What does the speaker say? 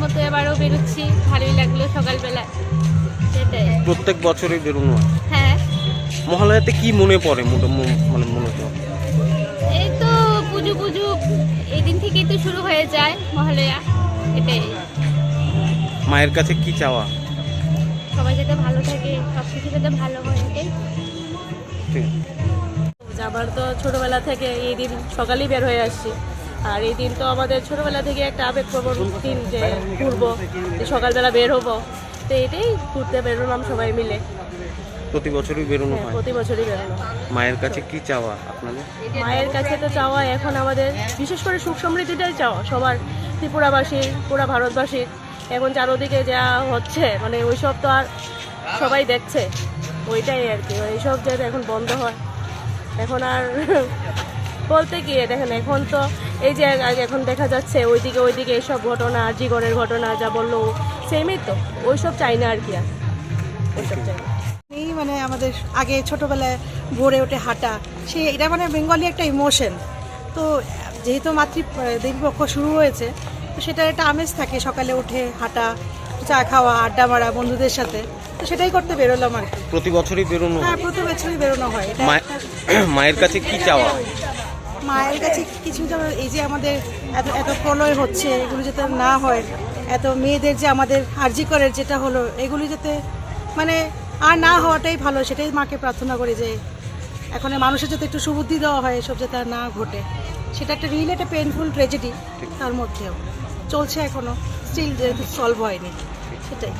মতো এবারও বেরোচ্ছি ভালোই লাগল সকালবেলা। সেটাই। প্রত্যেক বছরই বেরোনো হয়। হ্যাঁ। মহালয়াতে কি মনে পড়ে? মোটা- মো- মানে মূলত এই তো পুজো পুজো এই দিন থেকেই তো শুরু হয়ে যায় মহালয়া এটাই। মায়ের কাছে কি চাওয়া? সবাই যাতে ভালো থাকে সব কিছু যাতে ভালো হয় এটাই। ঠিক। তো ছোটবেলা থেকে এই দিন সকালেই বের হয়ে আসছি। আর এই দিন তো আমাদের ছোটবেলা থেকে একটা আবেগপ্রবণ দিন যে ঘুরবো যে সকালবেলা বের হব। তো এটাই ঘুরতে বেরোলাম সবাই মিলে। প্রতি বছরই বেরোনো হ্যাঁ, হয়? প্রতি বছরই বেরোনো মায়ের কাছে কি চাওয়া আপনাদের? মায়ের কাছে তো চাওয়া এখন আমাদের বিশেষ করে সুখ সমৃদ্ধিটাই চাওয়া। সবার ত্রিপুরাবাসীর পুরা ভারতবাসীর। এখন চারোদিকে যা হচ্ছে মানে ওইসব তো আর সবাই দেখছে। ওইটাই আর কি এইসব যাতে এখন বন্ধ হয়। এখন আর বলতে গিয়ে দেখেন এখন তো এই যে আগে এখন দেখা যাচ্ছে ওইদিকে ওইদিকে এইসব ঘটনা জীবনের ঘটনা যা বলল সেমই তো। ওইসব চাই না আর কি আর। ওইসব চাই না। এই মানে আমাদের আগে ছোটবেলায় ভোরে ওঠে হাঁটা সে এটা মানে বেঙ্গলি একটা ইমোশন তো যেহেতু মাতৃ দেবীপক্ষ শুরু হয়েছে তো সেটার একটা আমেজ থাকে সকালে উঠে হাঁটা চা খাওয়া আড্ডা মারা বন্ধুদের সাথে। তো সেটাই করতে বেরোলাম আর কি। প্রতি বছরই বেরোনো হ্যাঁ প্রতি বছরই বেরোনো হয়। মায়ের কাছে কি চাওয়া? মায়ের কাছে কিছু যেমন এই যে আমাদের এত এত প্রলয় হচ্ছে, এগুলো যাতে না হয়, এত মেয়েদের যে আমাদের আর্জি করার যেটা হলো, এগুলি যাতে মানে আর না হওয়াটাই ভালো, সেটাই মাকে প্রার্থনা করি যে এখন মানুষের যাতে একটু সুবুদ্ধি দেওয়া হয়, এসব যাতে না ঘটে। সেটা একটা রিয়েল একটা পেনফুল ট্রেজেডি তার মধ্যেও। চলছে এখনও স্টিল যেহেতু সলভ হয়নি, সেটাই।